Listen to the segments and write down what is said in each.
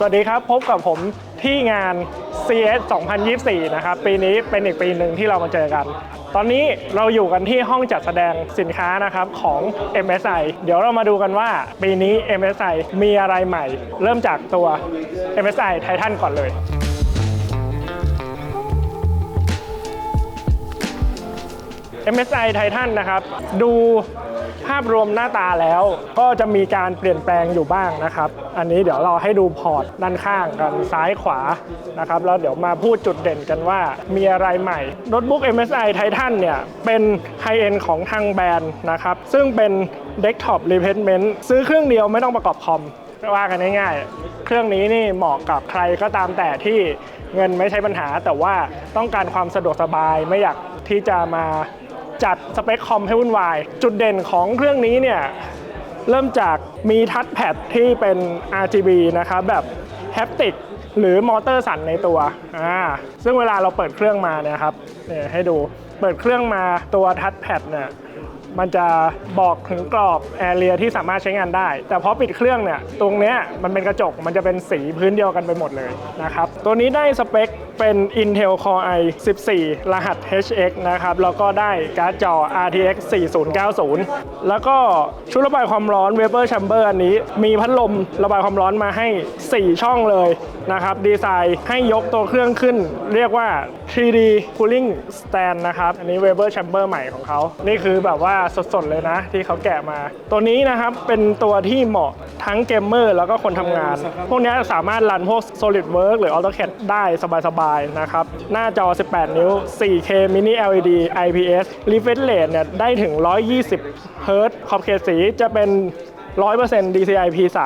สวัสดีครับ พบกับผมที่งาน CS 2024 นะครับ ปีนี้เป็นอีกปีหนึ่งที่เรามาเจอกัน ตอนนี้เราอยู่กันที่ห้องจัดแสดงสินค้านะครับของ MSI เดี๋ยวเรามาดูกันว่าปีนี้ MSI มีอะไรใหม่ เริ่มจากตัว MSI Titan ก่อนเลย MSI Titan นะครับ ดูภาพรวมหน้าตาแล้วก็จะมีการเปลี่ยนแปลงอยู่บ้างนะครับ อันนี้เดี๋ยวเราให้ดูพอร์ตด้านข้างกันซ้ายขวานะครับแล้วเดี๋ยวมาพูดจุดเด่นกันว่ามีอะไรใหม่โน้ตบุ๊ก MSI Titan เนี่ยเป็นไฮเอนของทางแบรนด์นะครับ ซึ่งเป็น Desktop Replacement ซื้อเครื่องเดียวไม่ต้องประกอบคอมว่ากันง่ายๆ เครื่องนี้นี่เหมาะกับใครก็ตามแต่ที่เงินไม่ใช่ปัญหา แต่ว่าต้องการความสะดวกสบายไม่อยากที่จะมา จัดสเปคคอมให้วุ่นวาย จุดเด่นของเครื่องนี้เนี่ย เริ่มจากมีทัชแพดที่เป็น RGB นะครับแบบแฮปติกหรือมอเตอร์สั่นในตัวอ่าซึ่งเวลาเราเปิดเครื่องมาเนี่ยครับเนี่ยให้ดูเปิดเครื่องมาตัวทัชแพดเนี่ย มันจะบอกถึงกรอบแอเรียที่สามารถใช้งานได้ แต่พอปิดเครื่องเนี่ยตรงเนี้ยมันเป็นกระจกมันจะเป็นสีพื้นเดียวกันไปหมดเลยนะครับ ตัวนี้ได้สเปคเป็น Intel Core i 14 รหัส HX นะครับ แล้วก็ได้การ์ดจอ RTX 4090 แล้วก็ชุดระบายความร้อน Vapor Chamber อันนี้ มีพัดลมระบายความร้อนมาให้ 4 ช่องเลยนะครับ ดีไซน์ให้ยกตัวเครื่องขึ้น เรียกว่า 3D Cooling Stand นะครับ อันนี้ Vapor Chamber ใหม่ของเขา นี่คือแบบว่าสดๆเลยนะ ที่เขาแกะมา ตัวนี้นะครับ เป็นตัวที่เหมาะทั้งเกมเมอร์แล้วก็คนทำงาน พวกนี้สามารถรันพวก SolidWorks หรือ AutoCAD ได้สบายๆนะครับ หน้าจอ 18 นิ้ว 4K Mini LED IPS refresh rate เนี่ยได้ถึง 120เฮิร์ตซ์ขอบเขตสีจะเป็น 100% DCI P3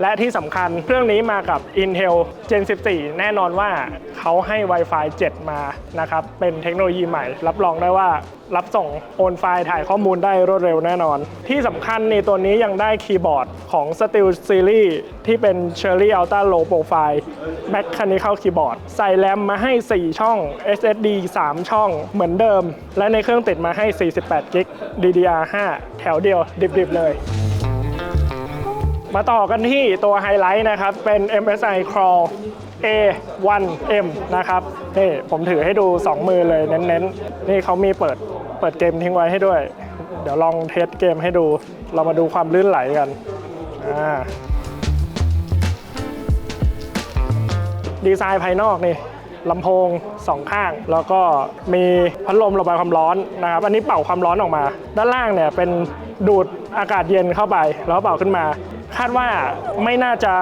และที่สำคัญเครื่องนี้มากับ Intel Gen 14 แน่นอนว่าเขาให้ Wi-Fi 7 มานะครับ เป็นเทคโนโลยีใหม่ รับรองได้ว่ารับส่งโอนไฟล์ถ่ายข้อมูลได้รวดเร็วแน่นอน ที่สำคัญในตัวนี้ยังได้คีย์บอร์ดของ Steel Series ที่เป็น Cherry Ultra Low Profile Mechanical Keyboard ใส่แรมมาให้ 4 ช่อง SSD 3 ช่องเหมือนเดิม และในเครื่องติดมาให้ 48 g b DDR5 แถวเดียวดิบๆเลย มาต่อกันที่ตัวไฮไลท์นะครับ เป็น MSI Crawl A1M นะครับนี่ผมถือให้ดู 2 มือเลยเน้นๆ นี่เขามีเปิดเปิดเกมทิ้งไว้ให้ด้วย เดี๋ยวลองเทสเกมให้ดู เรามาดูความลื่นไหลกันอ่าดีไซน์ภายนอกนี่ลำโพงสองข้าง แล้วก็มีพัดลมระบายความร้อนนะครับอันนี้เป่าความร้อนออกมา ด้านล่างเนี่ยเป็นดูดอากาศเย็นเข้าไป แล้วเป่าขึ้นมา คาดว่าไม่น่าจะ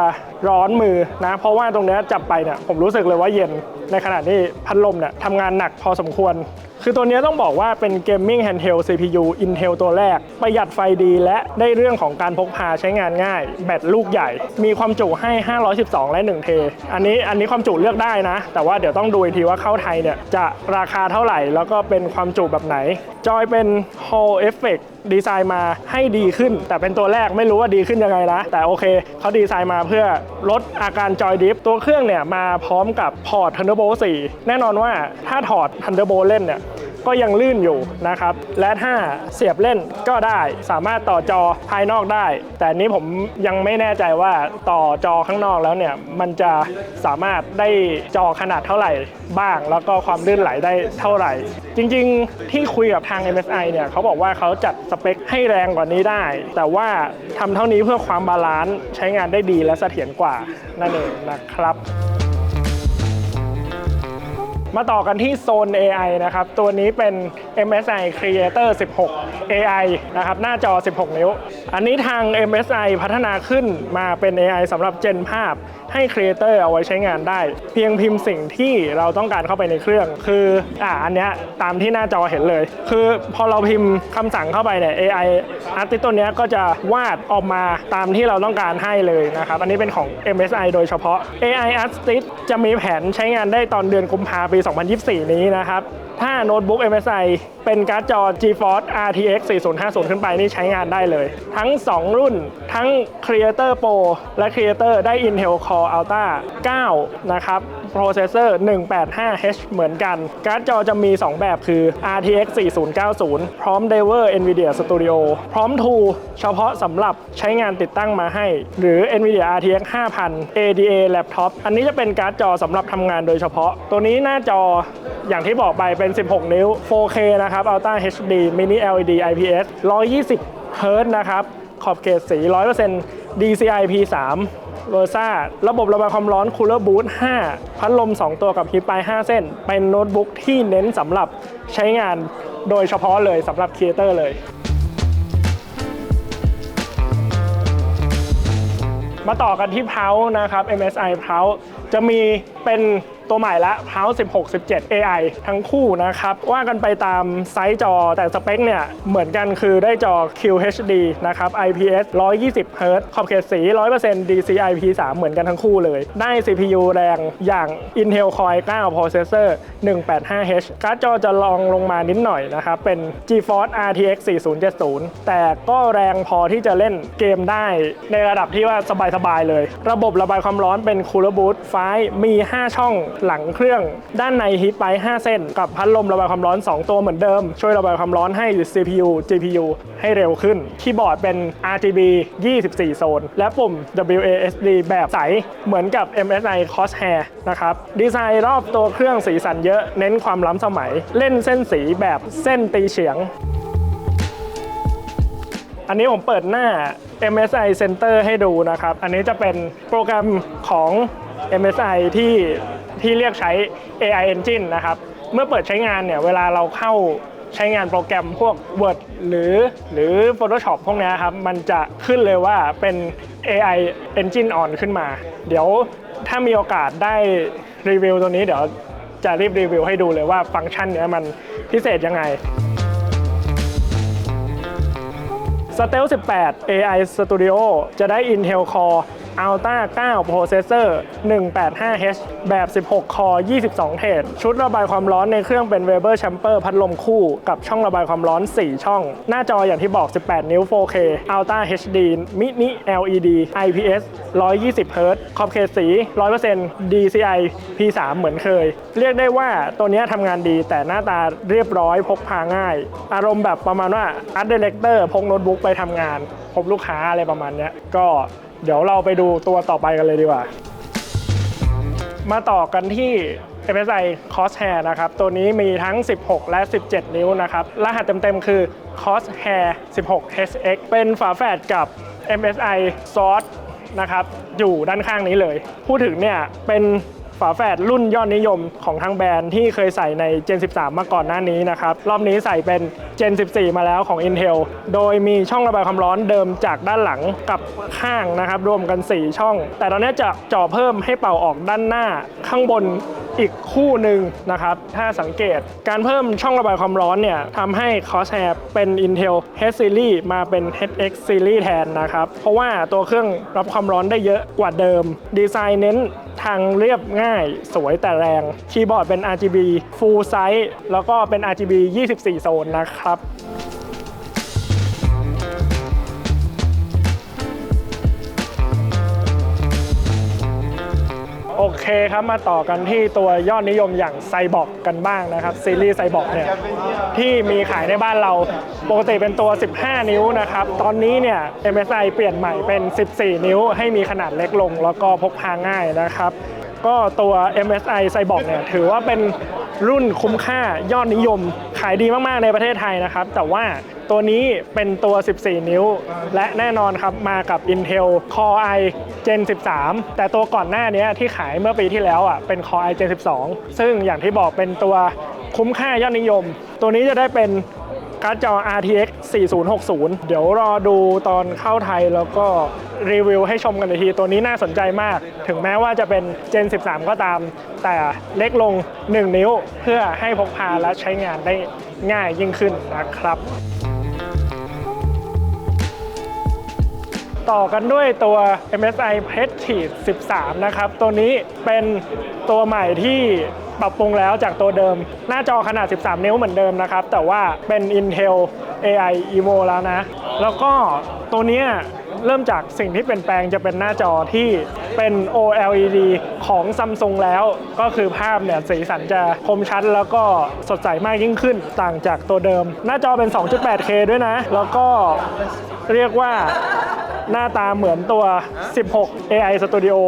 ร้อนมือนะ เพราะว่าตรงนี้จับไปเนี่ยผมรู้สึกเลยว่าเย็นในขณะที่พัดลมเนี่ยทำงานหนักพอสมควร คือตัวนี้ต้องบอกว่าเป็นเกมมิ่งแฮนด์เฮล CPU Intel ตัวแรก ประหยัดไฟดีและได้เรื่องของการพกพาใช้งานง่าย แบตลูกใหญ่ มีความจุให้ 512 และ1เทอันนี้อันนี้ความจุเลือกได้นะ แต่ว่าเดี๋ยวต้องดูอีกทีว่าเข้าไทยเนี่ยจะราคาเท่าไหร่ แล้วก็เป็นความจุแบบไหน จอยเป็น Hall Effect ดีไซน์มาให้ดีขึ้น แต่เป็นตัวแรกไม่รู้ว่าดีขึ้นยังไงนะแต่โอเคเขาดีไซน์มาเพื่อลดอาการจอยดิฟตัวเครื่องเนี่ยมาพร้อมกับพอร์ต Thunderbolt 4 แน่นอนว่าถ้าถอด Thunderbolt เล่นเนี่ย ก็ยังลื่นอยู่นะครับ และถ้าเสียบเล่นก็ได้สามารถต่อจอภายนอกได้ แต่นี้ผมยังไม่แน่ใจว่าต่อจอข้างนอกแล้วเนี่ยมันจะสามารถได้จอขนาดเท่าไหร่บ้าง แล้วก็ความลื่นไหลได้เท่าไหร่ จริงๆ ที่คุยกับทาง MSI เนี่ยเขาบอกว่าเขาจัดสเปคให้แรงกว่านี้ได้ แต่ว่าทำเท่านี้เพื่อความบาลานซ์ใช้งานได้ดีและเสถียรกว่านั่นเองนะครับ มาต่อกันที่โซน AI นะครับ ตัวนี้เป็น MSI Creator 16 AI นะครับ หน้าจอ 16 นิ้ว อันนี้ทาง MSI พัฒนาขึ้นมาเป็น AI สำหรับเจนภาพให้ Creator เอาไว้ใช้งานได้ เพียงพิมพ์สิ่งที่เราต้องการเข้าไปในเครื่อง คืออ่าอันเนี้ยตามที่หน้าจอเห็นเลย คือพอเราพิมพ์คำสั่งเข้าไปเนี่ย AI Artist ตัวเนี้ยก็จะวาดออกมาตามที่เราต้องการให้เลยนะครับอันนี้เป็นของ MSI โดยเฉพาะ AI Artist จะมีแผนใช้งานได้ตอนเดือนกุมภาพันธ์ปี 2024 นี้นะครับถ้าโน้ตบุ๊ก MSI เป็นการ์ดจอ GeForce RTX 4050 ขึ้นไปนี่ใช้งานได้เลย ทั้ง 2 รุ่นทั้ง Creator Pro และ Creator ได้ Intel Core Ultra 9 นะครับ Processor 185H เหมือนกัน การ์ดจอจะมี 2 แบบคือ RTX 4090 พร้อม Driver NVIDIA Studio พร้อม Tool เฉพาะสำหรับใช้งานติดตั้งมาให้ หรือ NVIDIA RTX 5000 ADA Laptop อันนี้จะเป็นการ์ดจอสำหรับทำงานโดยเฉพาะ ตัวนี้หน้าจออย่างที่บอกไปเป็น 16 นิ้ว 4K นะครับ Ultra HD Mini LED IPS 120 เฮิร์นะครับ ขอบเขตสี 100% DCI-P3 โรซ่าระบบระบายความร้อนคูลเลอร์บูท5พัดลม 2 ตัวกับฮีปาย 5 เส้น เป็นโน้ตบุ๊กที่เน้นสำหรับใช้งานโดยเฉพาะเลยสำหรับครีเอเตอร์เลยมาต่อกันที่เพานะครับ MSI เพาจะมีเป็น ตัวใหม่ละเพา16 17 AI ทั้งคู่นะครับ ว่ากันไปตามไซส์จอแต่สเปคเนี่ย เหมือนกันคือได้จอ QHD นะครับ IPS 120 Hz ขอบเขตสี 100% DCI P3 เหมือนกันทั้งคู่เลย ได้ CPU แรงอย่าง Intel Core i9 Processor 185H การ์ดจอจะลองลงมานิดหน่อยนะครับ เป็น GeForce RTX 4070 แต่ก็แรงพอที่จะเล่นเกมได้ในระดับที่ว่าสบายๆเลย ระบบระบายความร้อนเป็น Cooler Boot ไฟมี 5 ช่องหลังเครื่อง ด้านในฮีทไป 5 เส้น กับพัดลมระบายความร้อน 2 ตัวเหมือนเดิม ช่วยระบายความร้อนให้ CPU GPU ให้เร็วขึ้น คีย์บอร์ดเป็น RGB 24 โซน และปุ่ม WASD แบบใส เหมือนกับ MSI Crosshair นะครับ ดีไซน์รอบตัวเครื่องสีสันเยอะ เน้นความล้ำสมัย เล่นเส้นสีแบบเส้นตีเฉียง อันนี้ผมเปิดหน้า MSI Center ให้ดูนะครับ อันนี้จะเป็นโปรแกรมของ MSI ที่ ที่เรียกใช้ AI Engine นะครับ เมื่อเปิดใช้งานเนี่ยเวลาเราเข้าใช้งานโปรแกรมพวก Word หรือหรือ Photoshop พวกนี้ครับ มันจะขึ้นเลยว่าเป็น AI Engine on ขึ้นมา เดี๋ยวถ้ามีโอกาสได้รีวิวตัวนี้เดี๋ยวจะรีบรีวิวให้ดูเลยว่าฟังก์ชันเนี้ยมันพิเศษยังไง s t e l 18 AI Studio จะได้ Intel Core Ultra 9 Processor 185H แบบ 16 Core 22 เทรดชุดระบายความร้อนในเครื่องเป็น Weber Chamber พัดลมคู่กับช่องระบายความร้อน 4 ช่อง หน้าจออย่างที่บอก 18 นิ้ว 4K Ultra HD Mini LED IPS 120 Hz ขอบเขตสี 100% DCI P3 เหมือนเคย เรียกได้ว่าตัวนี้ทำงานดีแต่หน้าตาเรียบร้อยพกพาง่าย อารมณ์แบบประมาณว่า Art Director พกโน้ตบุ๊กไปทำงาน พบลูกค้าอะไรประมาณนี้ก็ เดี๋ยวเราไปดูตัวต่อไปกันเลยดีกว่า มาต่อกันที่ MSI Crosshair นะครับ ตัวนี้มีทั้ง 16 และ 17 นิ้วนะครับ รหัสเต็มๆคือ Crosshair 16 HX เป็นฝาแฝดกับ MSI Source นะครับ อยู่ด้านข้างนี้เลย พูดถึงเนี่ยเป็น ฝาแฝดรุ่นยอดนิยมของทางแบรนด์ที่เคยใส่ใน Gen 13 มาก่อนหน้านี้นะครับ รอบนี้ใส่เป็น Gen 14 มาแล้วของ Intel โดยมีช่องระบายความร้อนเดิมจากด้านหลังกับข้างนะครับ รวมกัน 4 ช่อง แต่ตอนนี้จะเจ่อเพิ่มให้เป่าออกด้านหน้าข้างบน อีกคู่หนึ่งนะครับ ถ้าสังเกตการเพิ่มช่องระบายความร้อนเนี่ยทำให้ Crosshair เป็น Intel H Series มาเป็น HX Series แทนนะครับ เพราะว่าตัวเครื่องรับความร้อนได้เยอะกว่าเดิม ดีไซน์เน้นทางเรียบง่ายสวยแต่แรง คีย์บอร์ดเป็น RGB Full Size แล้วก็เป็น RGB 24 โซนนะครับ เคครับมาต่อกันที่ตัวยอดนิยมอย่างไซบอกกันบ้างนะครับซีรีส์ไซบอกเนี่ยที่มีขายในบ้านเราปกติเป็นตัว 15 นิ้วนะครับ ตอนนี้เนี่ย MSI เปลี่ยนใหม่เป็น 14 นิ้ว ให้มีขนาดเล็กลง แล้วก็พกพาง่ายนะครับ ก็ตัว MSI ไซบอกเนี่ยถือว่าเป็นรุ่นคุ้มค่ายอดนิยมขายดีมากๆในประเทศไทยนะครับ แต่ว่า ตัวนี้เป็นตัว 14 นิ้ว และแน่นอนครับมากับ Intel Core i Gen 13 แต่ตัวก่อนหน้านี้ที่ขายเมื่อปีที่แล้วอะเป็น Core i Gen 12 ซึ่งอย่างที่บอกเป็นตัวคุ้มค่ายอดนิยม ตัวนี้จะได้เป็นการ์ดจอ RTX 4060 เดี๋ยวรอดูตอนเข้าไทยแล้วก็รีวิวให้ชมกันอีกทีตัวนี้น่าสนใจมาก ถึงแม้ว่าจะเป็น Gen 13 ก็ตาม แต่เล็กลง 1 นิ้วเพื่อให้พกพาและใช้งานได้ง่ายยิ่งขึ้นนะครับ ต่อกันด้วยตัว MSI Prestige 13 นะครับ ตัวนี้เป็นตัวใหม่ที่ปรับปรุงแล้วจากตัวเดิม หน้าจอขนาด 13 นิ้วเหมือนเดิมนะครับ แต่ว่าเป็น Intel AI Evo แล้วนะ แล้วก็ตัวนี้เริ่มจากสิ่งที่เปลี่ยนแปลงจะเป็นหน้าจอที่เป็น OLED ของ Samsung แล้ว ก็คือภาพเนี่ยสีสันจะคมชัดแล้วก็สดใสมากยิ่งขึ้นต่างจากตัวเดิม หน้าจอเป็น 2.8K ด้วยนะ แล้วก็เรียกว่า หน้าตาเหมือนตัว 16 AI Studio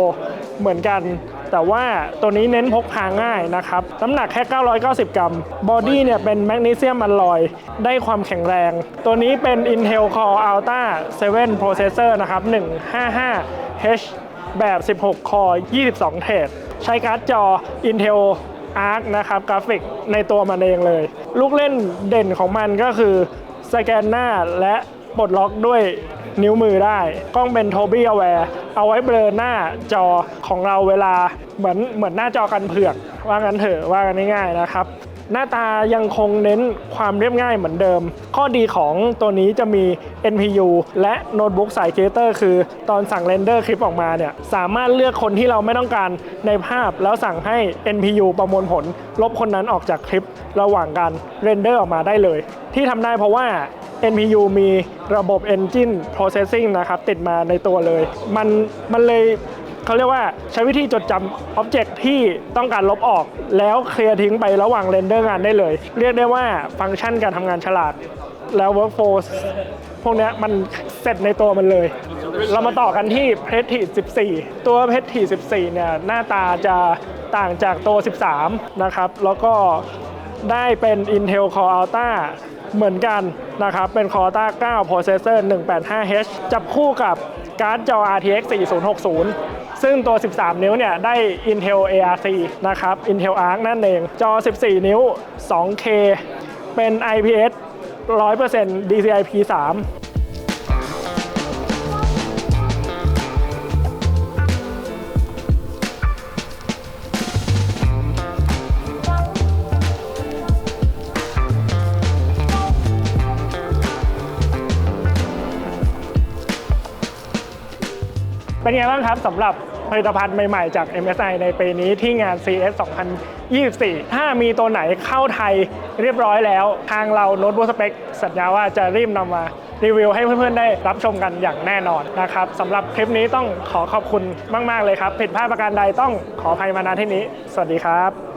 เหมือนกัน แต่ว่าตัวนี้เน้นพกพาง่ายนะครับ น้ำหนักแค่ 990 กรัม บอดี้เนี่ยเป็นแมกนีเซียมอลลอย ได้ความแข็งแรง ตัวนี้เป็น Intel Core Ultra 7 Processor นะครับ 155H แบบ 16 คอร์22 เทรดใช้การ์ดจอ Intel Arc นะครับ กราฟิกในตัวมันเองเลย ลูกเล่นเด่นของมันก็คือสแกนหน้าและปลดล็อกด้วย นิ้วมือได้ กล้องเป็น Tobii Aware เอาไว้เบลอหน้าจอของเราเวลาเหมือนเหมือนหน้าจอกันเผือก ว่ากันเถอะว่ากันง่ายๆนะครับ หน้าตายังคงเน้นความเรียบง่ายเหมือนเดิม ข้อดีของตัวนี้จะมี NPU และโน้ตบุ๊กสายเคเตอร์คือตอนสั่งเรนเดอร์คลิปออกมาเนี่ยสามารถเลือกคนที่เราไม่ต้องการในภาพ แล้วสั่งให้ NPU ประมวลผล ลบคนนั้นออกจากคลิประหว่างการเรนเดอร์ออกมาได้เลย ที่ทำได้เพราะว่า NPU มีระบบ Engine Processing นะครับ ติดมาในตัวเลย มันมันเลยเขาเรียกว่าใช้วิธีจดจำ Object ที่ต้องการลบออก แล้วเคลียร์ทิ้งไประหว่างเรนเดอร์งานได้เลย เรียกได้ว่าฟังก์ชันการทำงานฉลาด แล้ว Workflow พวกนี้มันเสร็จในตัวมันเลย เรามาต่อกันที่ p r e s t i 14 ตัว p r e s t i 14 เนี่ย หน้าตาจะต่างจากตัว 13 นะครับ แล้วก็ได้เป็น Intel Core Ultra เหมือนกันนะครับ เป็น Corta 9 Processor 185H จับคู่กับการ์ดจอ RTX 4060 ซึ่งตัว 13 นิ้วเนี่ย ได้ Intel ARC นะครับ Intel Arc นั่นเอง จอ 14 นิ้ว 2K เป็น IPS 100% DCI-P3 เป็นไงบ้างครับสำหรับผลิตภัณฑ์ใหม่ๆ จาก MSI ในปีนี้ที่งาน CS 2024 ถ้ามีตัวไหนเข้าไทยเรียบร้อยแล้ว ทางเราโน้ตบุ๊กสเปคสัญญาว่าจะรีบนำมารีวิวให้เพื่อนๆ ได้รับชมกันอย่างแน่นอนนะครับสำหรับคลิปนี้ต้องขอขอบคุณมาก ๆ เลยครับ ผิดพลาดประการใดต้องขออภัยมาณที่นี้ สวัสดีครับ